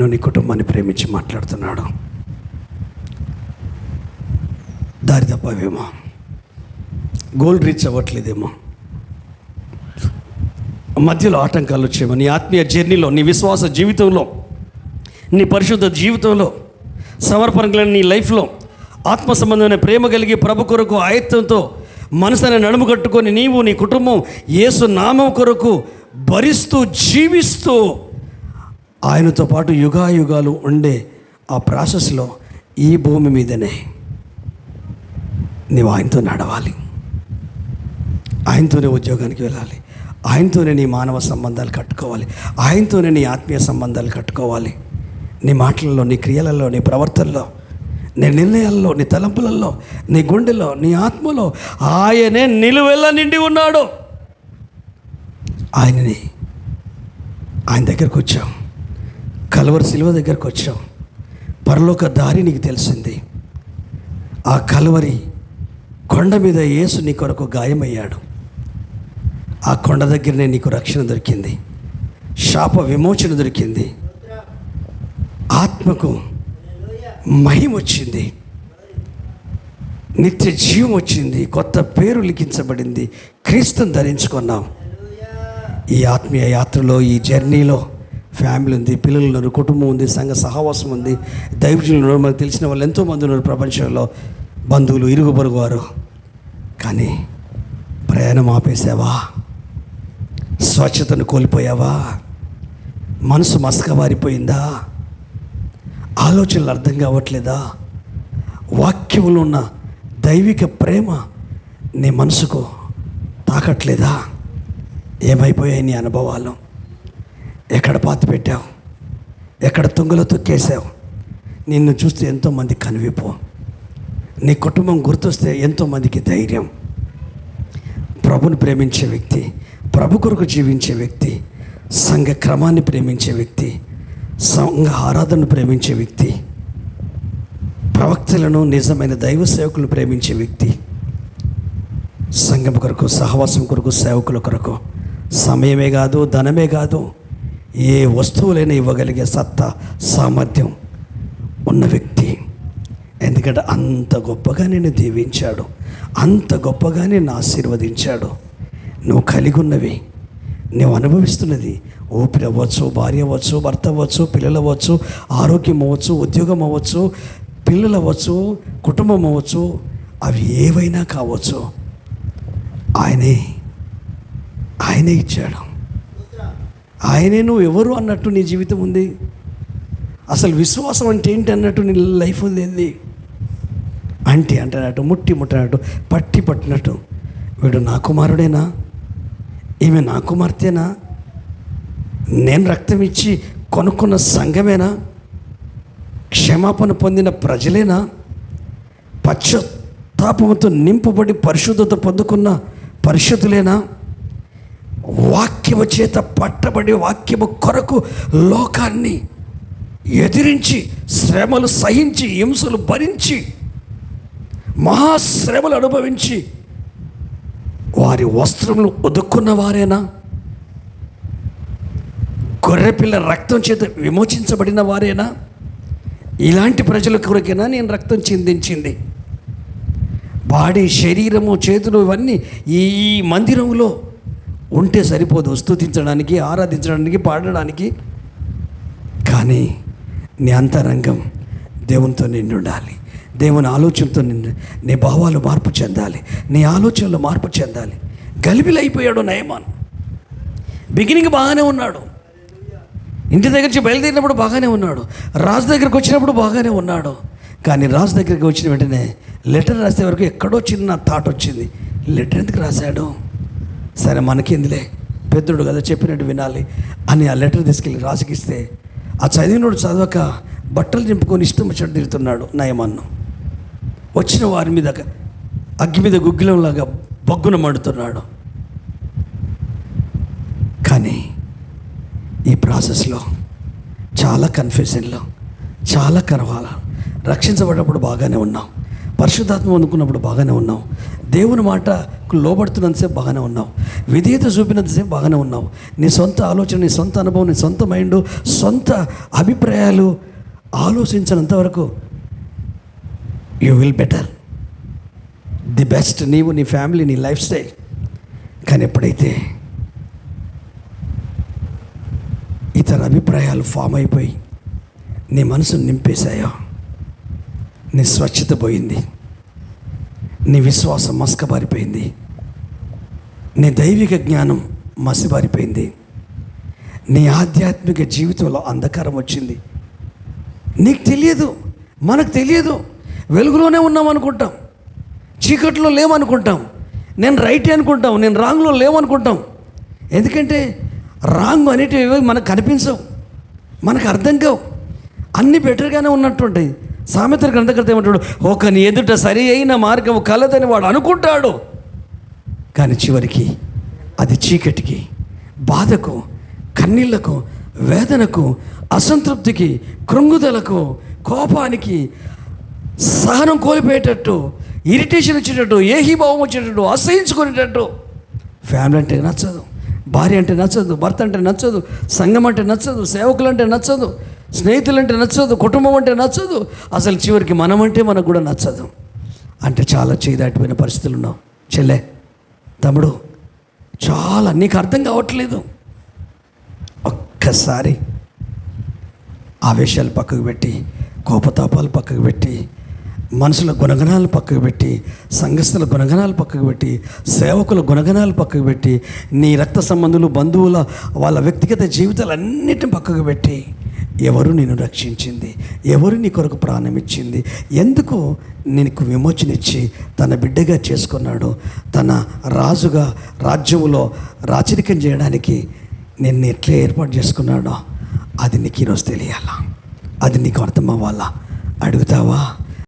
నిన్ను నీ కుటుంబాన్ని ప్రేమించి మాట్లాడుతున్నాడు. దారి తప్పవేమో. Goal reach అవ్వట్లేదేమో. మధ్యలో ఆటంకాలు వచ్చేమో. నీ ఆత్మీయ జర్నీలో నీ విశ్వాస జీవితంలో నీ పరిశుద్ధ జీవితంలో సమర్పణ నీ లైఫ్లో ఆత్మ సంబంధమైన ప్రేమ కలిగి ప్రభు కొరకు ఆయత్తంతో మనసుని నడుము కట్టుకొని నీవు నీ కుటుంబం యేసు నామం కొరకు భరిస్తూ జీవిస్తూ ఆయనతో పాటు యుగాయుగాలు ఉండే ఆ ప్రాసెస్లో ఈ భూమి మీదనే నీవు ఆయనతో నడవాలి. ఆయనతోనే ఉద్యోగానికి వెళ్ళాలి. ఆయనతోనే నీ మానవ సంబంధాలు కట్టుకోవాలి. ఆయనతోనే నీ ఆత్మీయ సంబంధాలు కట్టుకోవాలి. నీ మాటలలో నీ క్రియలలో నీ ప్రవర్తనలో నీ నిర్ణయాల్లో నీ తలంపులలో నీ గుండెలో నీ ఆత్మలో ఆయనే నిలువెల్ల నిండి ఉన్నాడు. ఆయనని ఆయన దగ్గరకు వచ్చాం. కలవరి శిలువ దగ్గరకు వచ్చాం. పరలోక దారి నీకు తెలిసింది. ఆ కలవరి కొండ మీద యేసు నీ కొరకు గాయమయ్యాడు. ఆ కొండ దగ్గరనే నీకు రక్షణ దొరికింది. శాప విమోచన దొరికింది. ఆత్మకు మహిమ వచ్చింది. నిత్య జీవం వచ్చింది. కొత్త పేరు లిఖించబడింది. క్రీస్తుని ధరించుకున్నాం. ఈ ఆత్మీయ యాత్రలో ఈ జర్నీలో ఫ్యామిలీ ఉంది పిల్లలు ఉన్నారు కుటుంబం ఉంది సంఘ సహవాసం ఉంది దైవజులు ఉన్నారు. మనకు తెలిసిన వాళ్ళు ఎంతోమంది ఉన్నారు ప్రపంచంలో. బంధువులు ఇరుగు పొరుగు వారు. కానీ ప్రయాణం ఆపేసావా? స్వచ్ఛతను కోల్పోయావా? మనసు మసకబారిపోయిందా? ఆలోచనలు అర్థం కావట్లేదా? వాక్యములు ఉన్న దైవిక ప్రేమ నీ మనసుకు తాకట్లేదా? ఏమైపోయాయి నీ అనుభవాలు? ఎక్కడ పాతి పెట్టావు? ఎక్కడ తుంగలో తొక్కేసావు నిన్ను చూస్తే ఎంతోమంది కనివిపో నీ కుటుంబం గుర్తొస్తే ఎంతోమందికి ధైర్యం. ప్రభుని ప్రేమించే వ్యక్తి ప్రభు కొరకు జీవించే వ్యక్తి సంఘ క్రమాన్ని ప్రేమించే వ్యక్తి సంఘ ఆరాధనను ప్రేమించే వ్యక్తి ప్రవక్తలను నిజమైన దైవ సేవకులను ప్రేమించే వ్యక్తి సంఘం కొరకు సహవాసం కొరకు సేవకుల కొరకు సమయమే కాదు ధనమే కాదు ఏ వస్తువులైనా ఇవ్వగలిగే సత్తా సామర్థ్యం ఉన్న వ్యక్తి. ఎందుకంటే అంత గొప్పగా నేను దీవించాడు. అంత గొప్పగా నేను ఆశీర్వదించాడు. నువ్వు కలిగి ఉన్నవి. నువ్వు అనుభవిస్తున్నది. ఊపిరి అవ్వచ్చు భార్య అవ్వచ్చు భర్త అవ్వచ్చు పిల్లలు అవ్వచ్చు ఆరోగ్యం అవ్వచ్చు ఉద్యోగం అవ్వచ్చు పిల్లలు అవ్వచ్చు కుటుంబం అవ్వచ్చు అవి ఏవైనా కావచ్చు. ఆయనే ఆయనే ఇచ్చాడు. ఆయనే నువ్వు ఎవరు అన్నట్టు నీ జీవితం ఉంది. అసలు విశ్వాసం అంటే ఏంటి అన్నట్టు నీ లైఫ్ ఉంది ఏంది? అంటే అంటున్నట్టు ముట్టి ముట్టినట్టు పట్టి పట్టినట్టు. వీడు నా కుమారుడేనా? ఈమె నా కుమార్తెనా? నేను రక్తం ఇచ్చి కొనుక్కున్న సంఘమేనా? క్షమాపణ పొందిన ప్రజలేనా? పశ్చాత్తాపంతో నింపబడి పరిశుద్ధత పొందుకున్న పరిషత్తులేనా వాక్యము చేత పట్టబడి వాక్యము కొరకు లోకాన్ని ఎదిరించి శ్రమలు సహించి హింసలు భరించి మహాశ్రమలు అనుభవించి వారి వస్త్రములు ఒదుక్కున్న వారేనా? గొర్రెపిల్ల రక్తం చేత విమోచించబడిన వారేనా? ఇలాంటి ప్రజల కొరకేనా నేను రక్తం చిందించింది? బాడీ శరీరము చేతులు ఇవన్నీ ఈ మందిరంలో ఉంటే సరిపోదు స్థుతించడానికి ఆరాధించడానికి పాడడానికి. కానీ నీ అంతరంగం దేవునితో నిండి ఉండాలి. దేవుని ఆలోచనతో నిండి నీ భావాలు మార్పు చెందాలి. నీ ఆలోచనలు మార్పు చెందాలి. గలిబిలైపోయాడు నయమాన్. బిగినింగ్ బాగానే ఉన్నాడు. ఇంటి దగ్గర నుంచి బయలుదేరినప్పుడు బాగానే ఉన్నాడు. రాజు దగ్గరికి వచ్చినప్పుడు బాగానే ఉన్నాడు. కానీ రాజు దగ్గరికి వచ్చిన వెంటనే లెటర్ రాసే వరకు ఎక్కడో చిన్న థాట్ వచ్చింది. లెటర్ ఎందుకు రాశాడు? సరే మనకేందిలే? పెద్దోడు కదా చెప్పినట్టు వినాలి అని ఆ లెటర్ తీసుకెళ్ళి రాజుకి ఆ చదివినోడు చదవక బట్టలు నింపుకొని ఇష్టం వచ్చినట్టు తిరుగుతున్నాడు నయమన్ను. వచ్చిన వారి మీద అగ్గి మీద గుగ్గిలంలాగా బొగ్గున మండుతున్నాడు. కానీ ఈ ప్రాసెస్లో చాలా కన్ఫ్యూజన్లో చాలా కరవాల. రక్షించబడినప్పుడు బాగానే ఉన్నాం. పరిశుద్ధాత్మ అందుకున్నప్పుడు బాగానే ఉన్నాం. దేవుని మాట మాటకు లోబడుతున్నంతసేపు బాగానే ఉన్నావు. విధేయత చూపినంతసేపు బాగానే ఉన్నావు. నీ సొంత ఆలోచన నీ సొంత అనుభవం నీ సొంత మైండ్ సొంత అభిప్రాయాలు ఆలోచించినంత వరకు you will better the best నీవు నీ ఫ్యామిలీ నీ లైఫ్ స్టైల్ కానీ ఎప్పుడైతే ఇతర అభిప్రాయాలు ఫామ్ అయిపోయి నీ మనసును నింపేశాయో నీ స్వచ్ఛత పోయింది. నీ విశ్వాసం మస్కబారిపోయింది. నీ దైవిక జ్ఞానం మసిబారిపోయింది నీ ఆధ్యాత్మిక జీవితంలో అంధకారం వచ్చింది. నీకు తెలియదు మనకు తెలియదు. వెలుగులోనే ఉన్నాం అనుకుంటాం. చీకట్లో లేమనుకుంటాం నేను రైటే అనుకుంటాం నేను రాంగ్లో లేవనుకుంటాం ఎందుకంటే రాంగ్ అనేటివి మనకు కనిపించవు మనకు అర్థం కావు. అన్నీ బెటర్గానే ఉన్నట్టుంటాయి. సామెతల గ్రంథకర్త ఏమంటాడు? ఒకని ఎదుట సరి అయిన మార్గం కలదని వాడు అనుకుంటాడు. కానీ చివరికి అది చీకటికి బాధకు కన్నీళ్ళకు వేదనకు అసంతృప్తికి కృంగుదలకు కోపానికి సహనం కోల్పోయేటట్టు ఇరిటేషన్ వచ్చేటట్టు ఏహీభావం వచ్చేటట్టు అసహించుకునేటట్టు. ఫ్యామిలీ అంటే నచ్చదు భార్య అంటే నచ్చదు భర్త అంటే నచ్చదు సంఘం అంటే నచ్చదు సేవకులు అంటే నచ్చదు స్నేహితులు అంటే నచ్చదు కుటుంబం అంటే నచ్చదు అసలు చివరికి మనం అంటే మనకు కూడా నచ్చదు. అంటే చాలా చేయదాటిపోయిన పరిస్థితులు ఉన్నావు. చెల్లె తమ్ముడు చాలా నీకు అర్థం కావట్లేదు. ఒక్కసారి ఆవేశాలు పక్కకు పెట్టి కోపతాపాలు పక్కకు పెట్టి మనుషుల గుణగణాలు పక్కకు పెట్టి సంఘస్థుల గుణగణాలు పక్కకు పెట్టి సేవకుల గుణగణాలు పక్కకు పెట్టి నీ రక్త సంబంధులు బంధువుల వాళ్ళ వ్యక్తిగత జీవితాలన్నిటిని పక్కకు పెట్టి ఎవరు నిన్ను రక్షించింది? ఎవరు నీ కొరకు ప్రాణం ఇచ్చింది? ఎందుకు నీకు విమోచన ఇచ్చి తన బిడ్డగా చేసుకున్నాడు. తన రాజుగా రాజ్యములో రాచరికం చేయడానికి నిన్ను ఎట్లా ఏర్పాటు చేసుకున్నాడో అది నీకు ఈరోజు తెలియాలా? అది నీకు అర్థం అవ్వాలా అడుగుతావా?